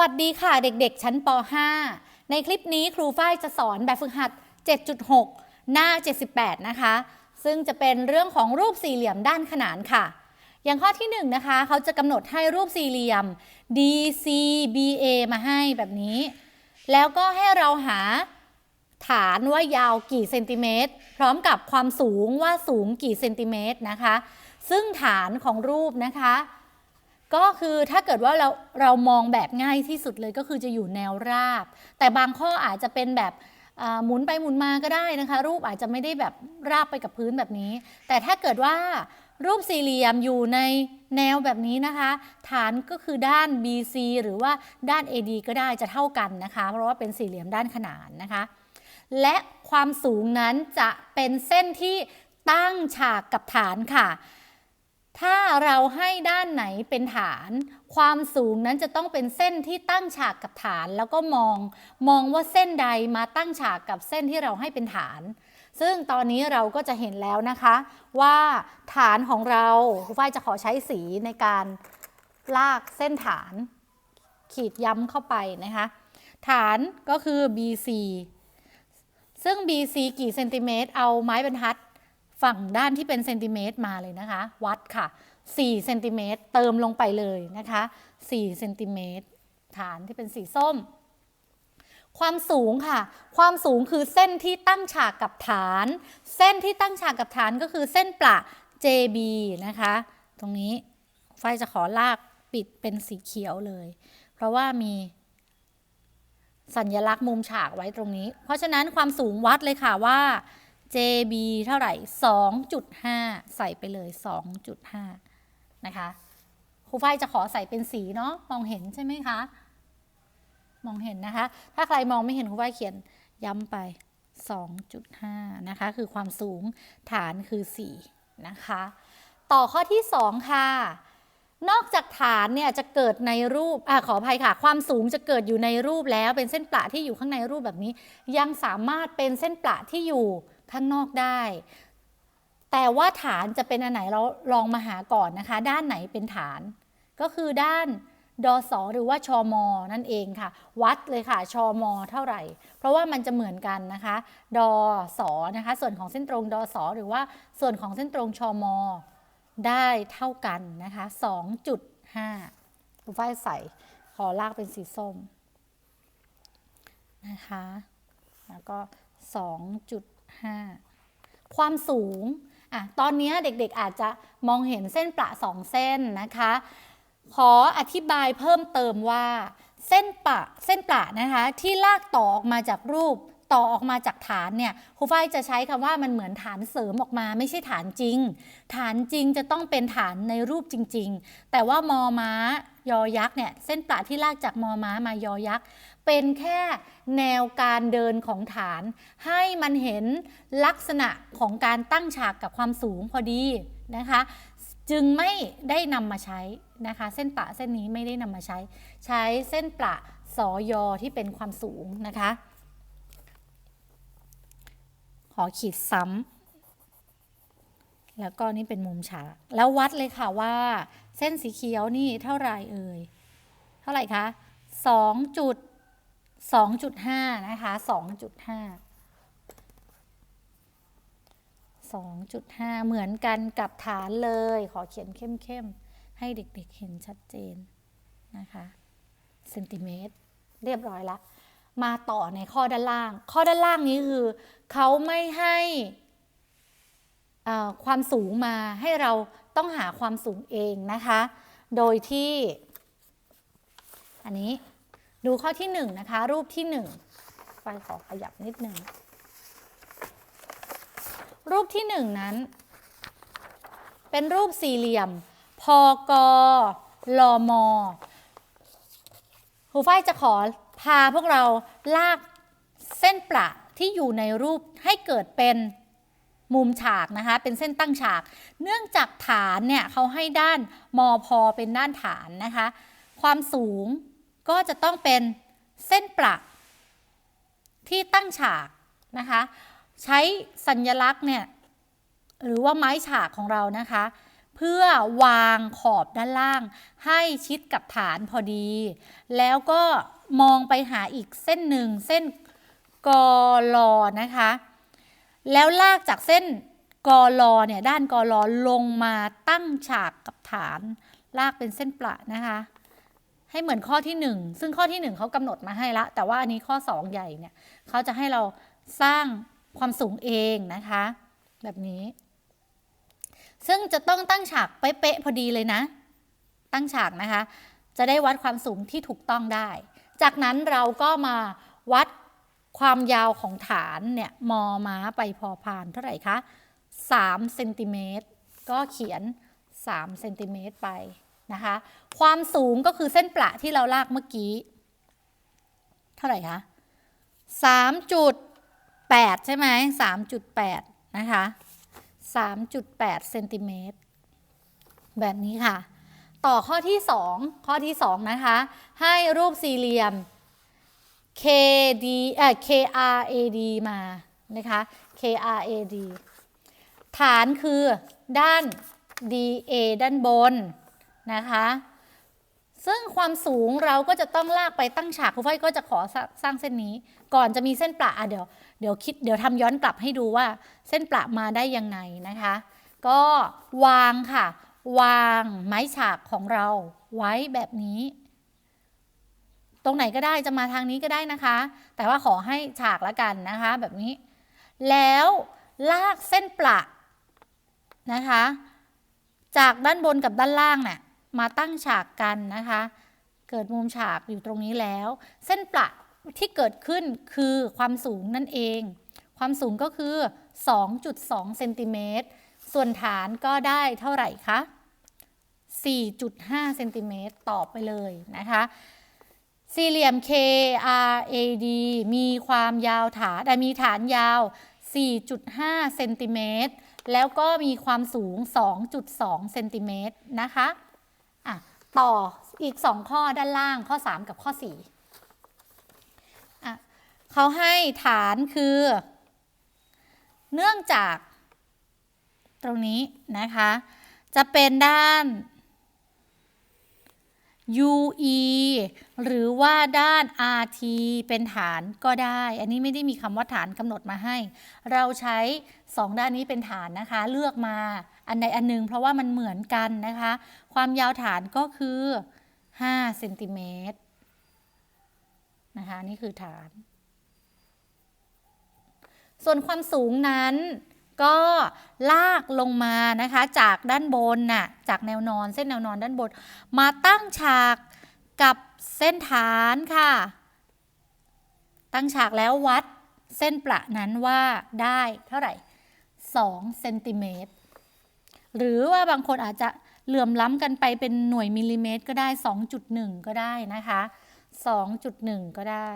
วัสดีค่ะเด็กๆ ชั้นป .5 ในคลิปนี้ครูฝ้ายจะสอนแบบฝึกหัด 7.6 หน้า 78 นะคะ ซึ่งจะเป็นเรื่องของรูปสี่เหลี่ยมด้านขนานค่ะ อย่างข้อที่1นะคะ เขาจะกำหนดให้รูปสี่เหลี่ยม DCBA มาให้แบบนี้ แล้วก็ให้เราหาฐานว่ายาวกี่เซนติเมตร พร้อมกับความสูงว่าสูงกี่เซนติเมตรนะคะ ซึ่งฐานของรูปนะคะ ก็คือถ้าเกิดว่าเราเรามองแบบง่ายที่สุดเลยก็คือจะอยู่แนวราบ แต่บางข้ออาจจะเป็นแบบหมุนไปหมุนมาก็ได้นะคะ รูปอาจจะไม่ได้แบบราบไปกับพื้นแบบนี้ แต่ถ้าเกิดว่ารูปสี่เหลี่ยมอยู่ในแนวแบบนี้นะคะ ฐานก็คือด้าน BC หรือว่าด้าน AD ก็ได้จะเท่ากันนะคะ เพราะว่าเป็นสี่เหลี่ยมด้านขนานนะคะ และความสูงนั้นจะเป็นเส้นที่ตั้งฉากกับฐานค่ะ ถ้าเราให้ด้านไหนเป็นฐาน ความสูงนั้นจะต้องเป็นเส้นที่ตั้งฉากกับฐาน แล้วก็มองมองว่าเส้นใดมาตั้งฉากกับเส้นที่เราให้เป็นฐาน ซึ่งตอนนี้เราก็จะเห็นแล้วนะคะ ว่าฐานของเราครูฝ้ายจะขอใช้สีในการลากเส้นฐาน ขีดย้ำเข้าไปนะคะ ฐานก็คือ BC ซึ่ง BC กี่เซนติเมตร เอาไม้บรรทัด ฝั่งด้านที่เป็นเซนติเมตรมาเลยนะคะ วัดค่ะ4เซนติเมตรเติมลงไปเลยนะคะ4เซนติเมตรฐานที่เป็นสีส้ม ความสูงค่ะ ความสูงคือเส้นที่ตั้งฉากกับฐาน เส้นที่ตั้งฉากกับฐานก็คือเส้นประ JB นะคะ ตรงนี้ไฟจะขอลากปิดเป็นสีเขียวเลย เพราะว่ามีสัญลักษณ์มุมฉากไว้ตรงนี้ เพราะฉะนั้นความสูงวัดเลยค่ะว่า JB เท่าไหร่ 2.5 ใส่ไปเลย 2.5 นะคะครูฝ้ายจะขอใส่เป็นสีเนาะมองเห็นใช่ไหมคะ มองเห็นนะคะ ถ้าใครมองไม่เห็นครูฝ้ายเขียนย้ำไป 2.5 นะคะ คือความสูงฐานคือ 4 นะคะ ต่อข้อที่ 2 ค่ะ นอกจากฐานเนี่ยจะเกิดในรูปอขออภัยค่ะ ความสูงจะเกิดอยู่ในรูปแล้วเป็นเส้นประที่อยู่ข้างในรูปแบบนี้ ยังสามารถเป็นเส้นประที่อยู่ ข้างนอกได้ แต่ว่าฐานจะเป็นอันไหนเราลองมาหาก่อนนะคะ ด้านไหนเป็นฐาน ก็คือด้านดอสหรือว่าชอมอนั่นเองค่ะ วัดเลยค่ะชอมอเท่าไหร่ เพราะว่ามันจะเหมือนกันนะคะดอสนะคะ ส่วนของเส้นตรงดอสหรือว่าส่วนของเส้นตรงชอมอได้เท่ากันนะคะ 2.5คุณฝ้ายใส่ขอลากเป็นสีส้มนะคะ แล้วก็ 2.5 ความสูงอะตอนนี้เด็กๆอาจจะมองเห็นเส้นประสองเส้นนะคะ ขออธิบายเพิ่มเติมว่า เส้นประเส้นประนะคะที่ลากต่อออกมาจากรูปต่อออกมาจากฐานเนี่ยครูฝ้ายจะใช้คำว่ามันเหมือนฐานเสริมออกมา ไม่ใช่ฐานจริง ฐานจริงจะต้องเป็นฐานในรูปจริง ๆ แต่ว่ามอม้ายอยักษ์เนี่ยเส้นประที่ลากจากมอม้ามายอยักษ์ เป็นแค่แนวการเดินของฐาน ให้มันเห็นลักษณะของการตั้งฉากกับความสูงพอดีนะคะ จึงไม่ได้นำมาใช้นะคะ เส้นประเส้นนี้ไม่ได้นำมาใช้ ใช้เส้นประสอยอที่เป็นความสูงนะคะ ขอขีดซ้ำแล้วก็นี่เป็นมุมฉากแล้ววัดเลยค่ะว่า เส้นสีเขียวนี่เท่าไรเอ่ยเท่าไหร่คะ2 สองจุด2.5นะคะ2.5 2.5เหมือนกันกับฐานเลย ขอเขียนเข้มๆ ให้เด็กๆเห็นชัดเจนนะคะเซนติเมตร เรียบร้อยละ มาต่อในข้อด้านล่าง ข้อด้านล่างนี้คือ เขาไม่ให้ความสูงมาให้เราต้องหาความสูงเองนะคะ โดยที่ อันนี้ ดูข้อที่1นนะคะ รูปที่1ไฟขอขยับนิดหนึ่งรูปที่ 1 นั้น เป็นรูปสี่เหลี่ยม พกลมครูฝ้ายจะขอพาพวกเราลากเส้นประที่อยู่ในรูปให้เกิดเป็นมุมฉากนะคะ เป็นเส้นตั้งฉาก เนื่องจากฐานเนี่ยเขาให้ด้านมอพอเป็นด้านฐานนะคะ ความสูง ก็จะต้องเป็นเส้นประที่ตั้งฉากนะคะ ใช้สัญลักษณ์เนี่ยหรือว่าไม้ฉากของเรานะคะ เพื่อวางขอบด้านล่าง ให้ชิดกับฐานพอดี แล้วก็มองไปหาอีกเส้นหนึ่งเส้นกอลอนะคะ แล้วลากจากเส้นกอลอเนี่ยด้านกอลอลงมาตั้งฉากกับฐาน ลากเป็นเส้นประนะคะ ให้เหมือนข้อที่ 1 ซึ่งข้อที่ 1เขากำหนดมาให้ละ แต่ว่าอันนี้ข้อ 2 ใหญ่เนี่ยเขาจะให้เราสร้างความสูงเองนะคะ แบบนี้ ซึ่งจะต้องตั้งฉากเป๊ะๆพอดีเลยนะ ตั้งฉากนะคะ จะได้วัดความสูงที่ถูกต้องได้ จากนั้นเราก็มาวัดความยาวของฐานเนี่ยมอม้าไปพอพานเท่าไหร่คะ3เซนติเมตรก็เขียน3เซนติเมตรไป นะคะ ความสูงก็คือเส้นประที่เราลากเมื่อกี้ เท่าไหร่คะ3.8ใช่ไหม3.8นะคะ3.8เซนติเมตรแบบนี้ค่ะ ต่อข้อที่2ข้อที่2นะคะ ให้รูปสี่เหลี่ยม KD เอ่อ KRAD มานะคะ KRAD ฐานคือด้าน DA ด้านบน นะคะ ซึ่งความสูงเราก็จะต้องลากไปตั้งฉากครูฝ้ายก็จะขอสร้างเส้นนี้ ก่อนจะมีเส้นประอะเดี๋ยวเดี๋ยวคิดเดี๋ยวทำย้อนกลับให้ดูว่าเส้นประมาได้ยังไงนะคะ ก็วางค่ะ วางไม้ฉากของเราไว้แบบนี้ ตรงไหนก็ได้จะมาทางนี้ก็ได้นะคะ แต่ว่าขอให้ฉากละกันนะคะแบบนี้ แล้วลากเส้นประนะคะ จากด้านบนกับด้านล่างเนี่ย มาตั้งฉากกันนะคะ เกิดมุมฉากอยู่ตรงนี้แล้ว เส้นประที่เกิดขึ้นคือความสูงนั่นเอง ความสูงก็คือ 2.2เซนติเมตรส่วนฐานก็ได้เท่าไหร่คะ 4.5เซนติเมตรตอบไปเลยนะคะ สี่เหลี่ยม KRAD มีความยาวฐานแต่มีฐานยาว 4.5เซนติเมตรแล้วก็มีความสูง 2.2เซนติเมตรนะคะอะ ต่ออีก 2 ข้อด้านล่างข้อ 3 กับข้อ4อะเขาให้ฐานคือ เนื่องจากตรงนี้นะคะ จะเป็นด้าน UE หรือว่าด้าน RT เป็นฐานก็ได้ อันนี้ไม่ได้มีคำว่าฐานกำหนดมาให้ เราใช้ 2 ด้านนี้เป็นฐานนะคะ เลือกมาอันใดอันหนึ่งเพราะว่ามันเหมือนกันนะคะ ความยาวฐานก็คือ5เซนติเมตรนะคะนี่คือฐาน ส่วนความสูงนั้น ก็ลากลงมานะคะจากด้านบนน่ะจากแนวนอนเส้นแนวนอนด้านบน มาตั้งฉากกับเส้นฐานค่ะ ตั้งฉากแล้ววัดเส้นประนั้นว่าได้เท่าไหร่2เซนติเมตรหรือว่าบางคนอาจจะเหลื่อมล้ำกันไปเป็นหน่วยมิลลิเมตร ก็ได้ 2.1 ก็ได้นะคะ 2.1 ก็ได้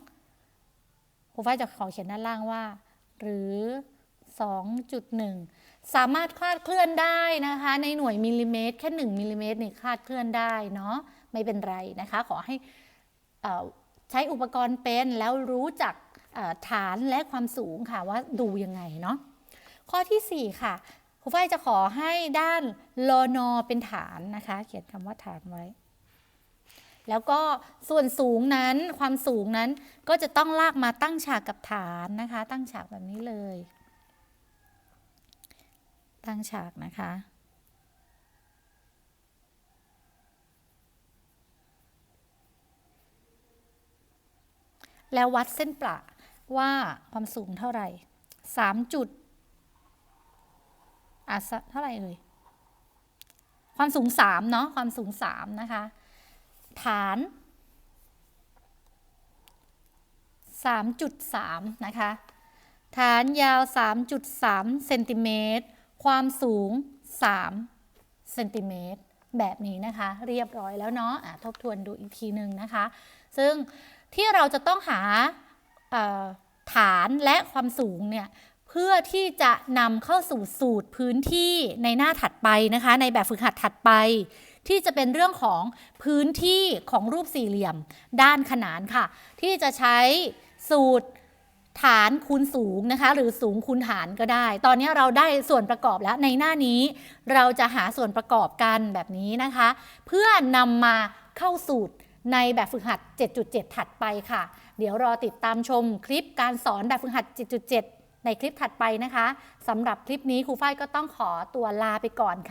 2ครูฝ้ายจะขอเขียนด้านล่างว่า หรือ 2.1 สามารถคลาดเคลื่อนได้นะคะ ในหน่วยมิลลิเมตร แค่ 1มิลลิเมตรเนี่ยคลาดเคลื่อนได้เนาะไม่เป็นไรนะคะ ขอให้ใช้อุปกรณ์เป็นแล้วรู้จักฐานและความสูงค่ะว่าดูยังไงเนาะข้อทีสี่4 ค่ะครูฝ้ายจะขอให้ด้านลอนอเป็นฐานนะคะ เขียนคำว่าฐานไว้ แล้วก็ส่วนสูงนั้นความสูงนั้นก็จะต้องลากมาตั้งฉากกับฐานนะคะ ตั้งฉากแบบนี้เลย ตั้งฉากนะคะแล้ววัดเส้นประว่าความสูงเท่าไหร่สามจุดอะเท่าไหร่เอ่ย ความสูงสามเนาะ ความสูงสามนะคะ ฐาน 3.3 นะคะ ฐานยาว 3.3 เซนติเมตร ความสูง 3 เซนติเมตร แบบนี้นะคะ เรียบร้อยแล้วเนาะะทบทวนดูอีกทีหนึ่งนะคะ ซึ่งที่เราจะต้องหาฐานและความสูงเนี่ยเพื่อที่จะนำเข้าสู่สูตรพื้นที่ในหน้าถัดไปนะคะ ในแบบฝึกหัดถัดไป ที่จะเป็นเรื่องของพื้นที่ของรูปสี่เหลี่ยม ด้านขนานค่ะ ที่จะใช้สูตรฐานคูณสูงนะคะ หรือสูงคูณฐานก็ได้ ตอนนี้เราได้ส่วนประกอบแล้วในหน้านี้ เราจะหาส่วนประกอบกันแบบนี้นะคะ เพื่อนำมาเข้าสูตรในแบบฝึกหัด 7.7 ถัดไปค่ะ เดี๋ยวรอติดตามชมคลิปการสอนแบบฝึกหัด 7.7 ในคลิปถัดไปนะคะสำหรับคลิปนี้ครูฝ้ายก็ต้องขอตัวลาไปก่อนค่ะ